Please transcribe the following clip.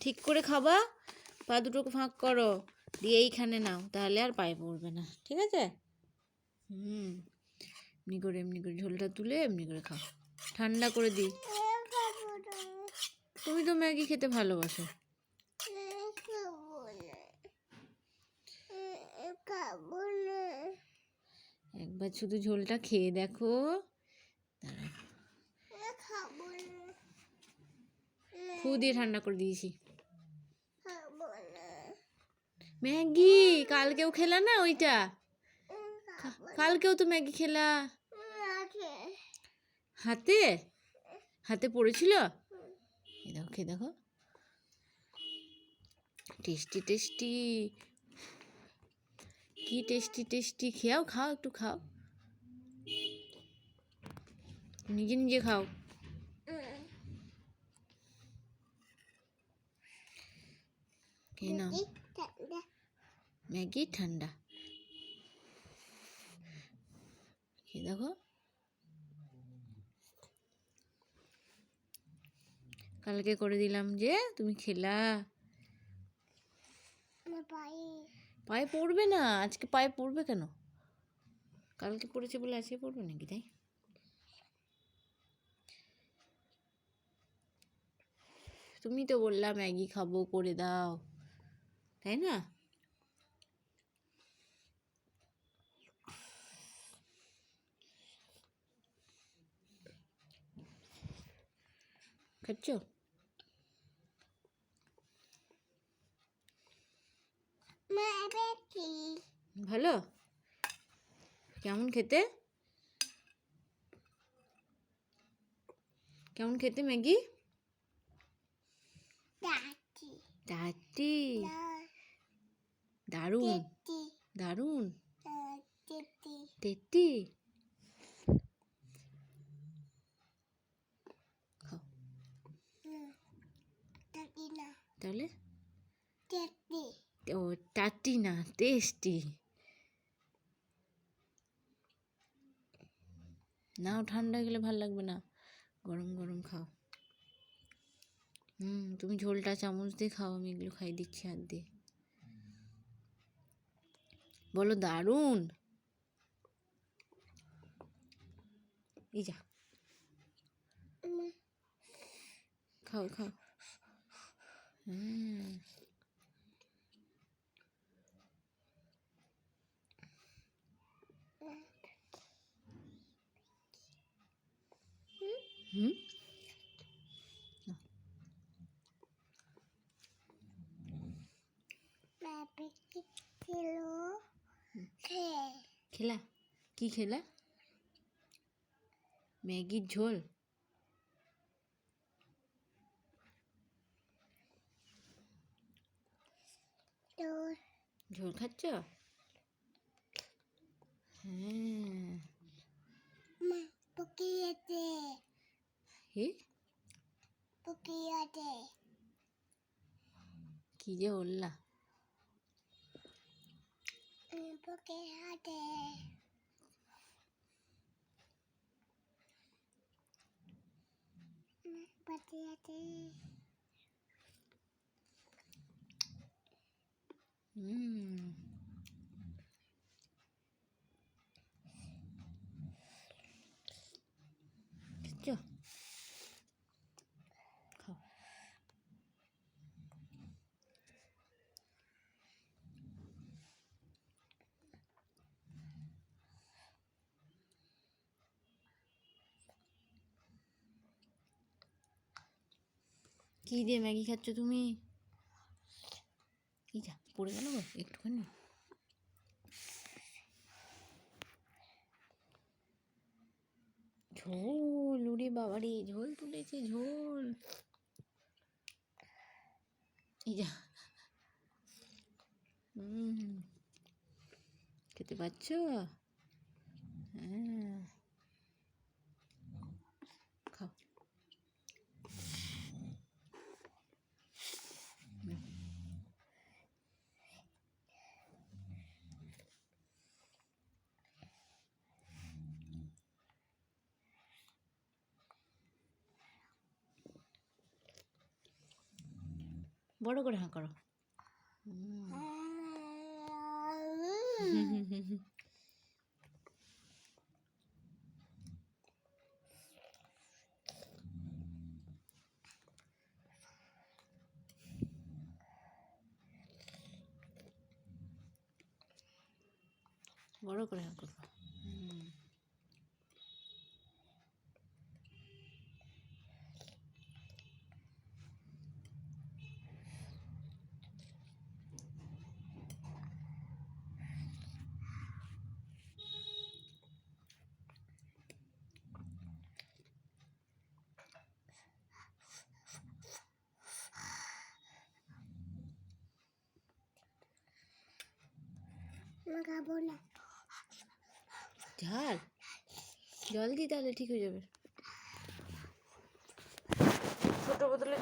ঠিক করে খাবা, পা দুটোকে ফাঁক করো, দিয়ে এইখানে নাও, তাহলে আর পায়ে পড়বে না, ঠিক আছে? হুম, এমনি করে এমনি করে ঝোলটা তুলে এমনি করে খাও। ঠান্ডা করে দিই। তুমি তো ম্যাগি খেতে ভালোবাসো। একবার শুধু ঝোলটা খেয়ে দেখো। দাঁড়াও। ফু দিয়ে ঠান্ডা করে দিয়েছি। ম্যাগি, কালকেও খেলা না ওইটা? কালকেও তো ম্যাগি খেলা। হাতে? হাতে পড়েছিল? দেখো, খেয়ে দেখো। Tasty tasty. কি টেস্টি টেস্টি। খেয়াও, খাও, একটু খাও। নিজে নিজে খাও। খেয়ে নাও ম্যাগি ঠান্ডা খেয়ে দেখো কালকে করে দিলাম যে তুমি খেলা। পায়ে পড়বে না। আজকে পায়ে পড়বে কেন? কালকে পড়েছে বলে আজকে পড়বে নাকি তাই? তুমি তো বললাম ম্যাগি খাব করে দাও। তাই না? খাচ্ছ? ভালো? কেমন খেতে? কেমন খেতে ম্যাগি? টাটি দারুণ। দারুণ। টেটি খাও। তাহলে? ও টাটি না টেস্টি নাও ঠান্ডা গেলে ভালো লাগবে না। গরম গরম খাও। হুম তুমি ঝোলটা চামচ দিয়ে খাও আমি এগুলো খাই দিচ্ছি হাত দিয়ে। বলো দারুণ। এই যা। খাও খাও। হুম হুম। খেলা? কি খেলা? ম্যাগির ঝোল? ঝোল খাচ্ছ? হ্যাঁ। কি? কি যে বললা। 예쁘게 하대. 응, 맞아야 돼. 음. 진짜. কি দিয়ে ম্যাগি খাচ্ছ তুমি? এই যা, পড়ে গেল একটুখানি। ঝোল উড়ে বাবারে ঝোল তুলেছে, ঝোল। এই যা। হুম খেতে পাচ্ছ? হ্যাঁ খাও বড় করে হাঁ করো। বড় করে হাঁ করো হুম। খাব না ঝাল জল দিই তাহলে ঠিক হয়ে যাবে ছোট বোতলে